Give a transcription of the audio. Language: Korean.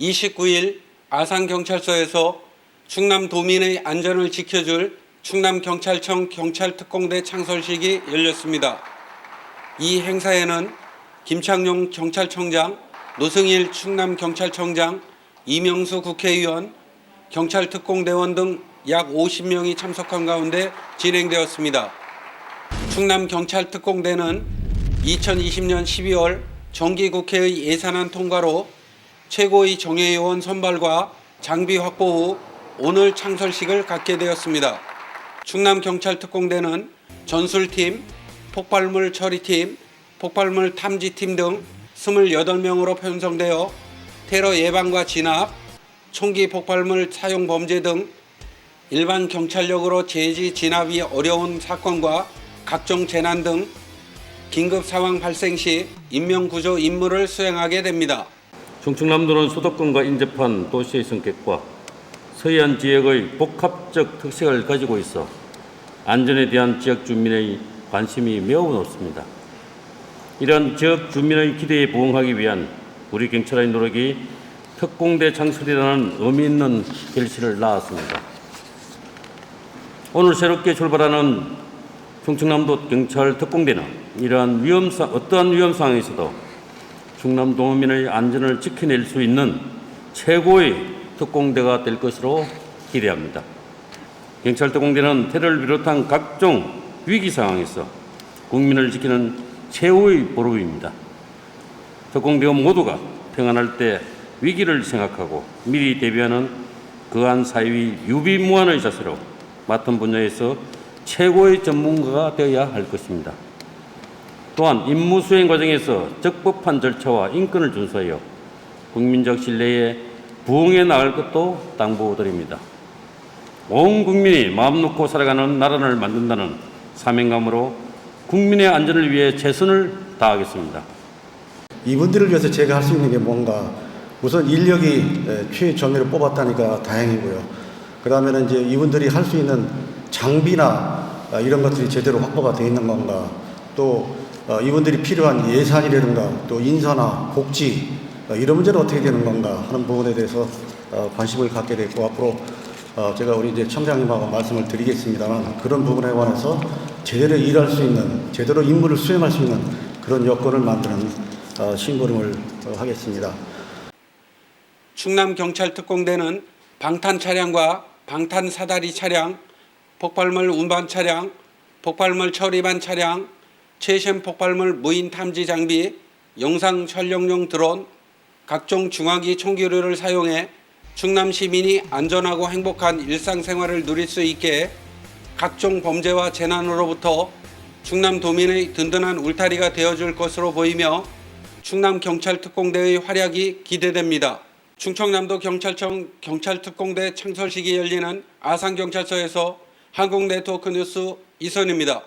29일 아산경찰서에서 충남 도민의 안전을 지켜줄 충남경찰청 경찰특공대 창설식이 열렸습니다. 이 행사에는 김창룡 경찰청장, 노승일 충남경찰청장, 이명수 국회의원, 경찰특공대원 등 약 50명이 참석한 가운데 진행되었습니다. 충남경찰특공대는 2020년 12월 정기국회의 예산안 통과로 최고의 정예요원 선발과 장비 확보 후 오늘 창설식을 갖게 되었습니다. 충남경찰특공대는 전술팀, 폭발물 처리팀, 폭발물 탐지팀 등 28명으로 편성되어 테러 예방과 진압, 총기 폭발물 사용 범죄 등 일반 경찰력으로 제지 진압이 어려운 사건과 각종 재난 등 긴급 상황 발생 시 인명 구조 임무를 수행하게 됩니다. 충청남도는 수도권과 인접한 도시의 성격과 서해안 지역의 복합적 특색을 가지고 있어 안전에 대한 지역 주민의 관심이 매우 높습니다. 이러한 지역 주민의 기대에 부응하기 위한 우리 경찰의 노력이 특공대 창설이라는 의미 있는 결실을 낳았습니다. 오늘 새롭게 출발하는 충청남도 경찰 특공대는 이러한 위험상 어떠한 위험 상황에서도 충남 도민의 안전을 지켜낼 수 있는 최고의 특공대가 될 것으로 기대합니다. 경찰 특공대는 테러를 비롯한 각종 위기 상황에서 국민을 지키는 최후의 보루입니다. 특공대원 모두가 평안할 때 위기를 생각하고 미리 대비하는 그한 사위 유비무환의 자세로 맡은 분야에서 최고의 전문가가 되어야 할 것입니다. 또한 임무 수행 과정에서 적법한 절차와 인권을 준수하여 국민적 신뢰에 부응해 나갈 것도 당부드립니다. 온 국민이 마음 놓고 살아가는 나라를 만든다는 사명감으로 국민의 안전을 위해 최선을 다하겠습니다. 이분들을 위해서 제가 할 수 있는 게 뭔가 우선 인력이 에, 최정예를 뽑았다니까 다행이고요. 그 다음에는 이제 이분들이 할 수 있는 장비나 아, 이런 것들이 제대로 확보가 되어 있는 건가 또 어, 이분들이 필요한 예산이라든가 또 인사나 복지 어, 이런 문제는 어떻게 되는 건가 하는 부분에 대해서 어, 관심을 갖게 됐고 앞으로 어, 제가 우리 이제 청장님하고 말씀을 드리겠습니다만 그런 부분에 관해서 제대로 일할 수 있는 제대로 임무를 수행할 수 있는 그런 여건을 만드는 어, 어, 하겠습니다. 충남 경찰 특공대는 방탄 차량과 방탄 사다리 차량, 폭발물 운반 차량, 폭발물 처리반 차량, 최신 폭발물 무인 탐지 장비, 영상 촬영용 드론, 각종 중화기 총기류를 사용해 충남 시민이 안전하고 행복한 일상생활을 누릴 수 있게 각종 범죄와 재난으로부터 충남 도민의 든든한 울타리가 되어줄 것으로 보이며 충남 경찰 특공대의 활약이 기대됩니다. 충청남도 경찰청 경찰 특공대 창설식이 열리는 아산 경찰서에서 한국 네트워크 뉴스 이선입니다.